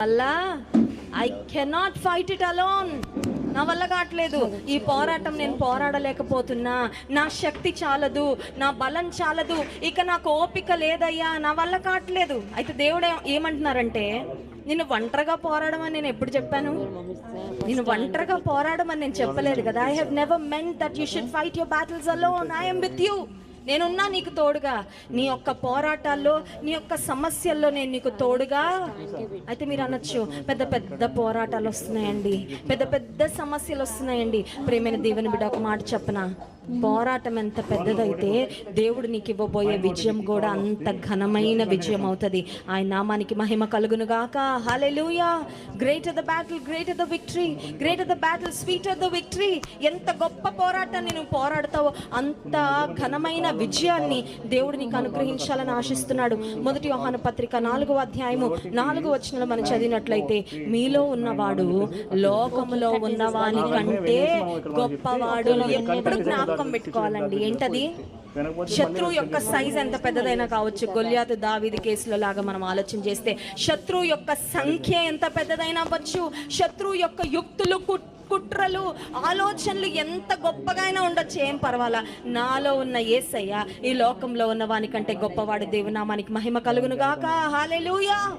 వల్ల I cannot fight it alone నా వల్ల కావట్లేదు. ఈ పోరాటం నేను పోరాడలేకపోతున్నా. నా శక్తి చాలదు. నా బలం చాలదు. ఇక నాకు ఓపిక లేదయ్యా. నా వల్ల కావట్లేదు. అయితే దేవుడు ఏమంటున్నారంటే నేను ఒంటరిగా పోరాడమని నేను ఎప్పుడు చెప్పాను? నేను ఒంటరిగా పోరాడమని నేను చెప్పలేదు కదా. I have never meant that you should fight your battles alone I'm with you నేనున్నా నీకు తోడుగా. నీ యొక్క పోరాటాల్లో నీ యొక్క సమస్యల్లో నేను నీకు తోడుగా. అయితే మీరు అనొచ్చు పెద్ద పెద్ద పోరాటాలు వస్తున్నాయండి. పెద్ద పెద్ద సమస్యలు వస్తున్నాయండి. ప్రేమైన దేవుని బిడ్డ ఒక మాట చెప్పనా? పోరాటం ఎంత పెద్దదైతే దేవుడు నీకు ఇవ్వబోయే విజయం కూడా అంత ఘనమైన విజయం అవుతుంది. ఆయన నామానికి మహిమ కలుగును గాక. Hallelujah greater the battle greater the victory greater the battle sweeter the victory ఎంత గొప్ప పోరాటాన్ని నువ్వు పోరాడతావో అంత ఘనమైన విజయాన్ని దేవుడు నీకు అనుగ్రహించాలని ఆశిస్తున్నాడు. మొదటి వాహన పత్రిక నాలుగో అధ్యాయము నాలుగో వచనంలో మనం చదివినట్లయితే మీలో ఉన్నవాడు లోకములో ఉన్నవాని కంటే గొప్పవాడు ఎప్పుడు జ్ఞాపకం పెట్టుకోవాలండి. ఏంటది? శత్రువు యొక్క సైజ్ ఎంత పెద్దదైనా కావచ్చు గొల్యాతు దావిది కేసులో లాగా మనం ఆలోచన చేస్తే శత్రువు యొక్క సంఖ్య ఎంత పెద్దదైనా అవ్వచ్చు శత్రువు యొక్క యుక్తులు కుట్రలు ఆలోచనలు ఎంత గొప్పగా అయినా ఉండొచ్చు ఏం పర్వాలా? నాలో ఉన్న ఏసయ్య ఈ లోకంలో ఉన్న వానికంటే గొప్పవాడు దేవునామానికి మహిమ కలుగును గాక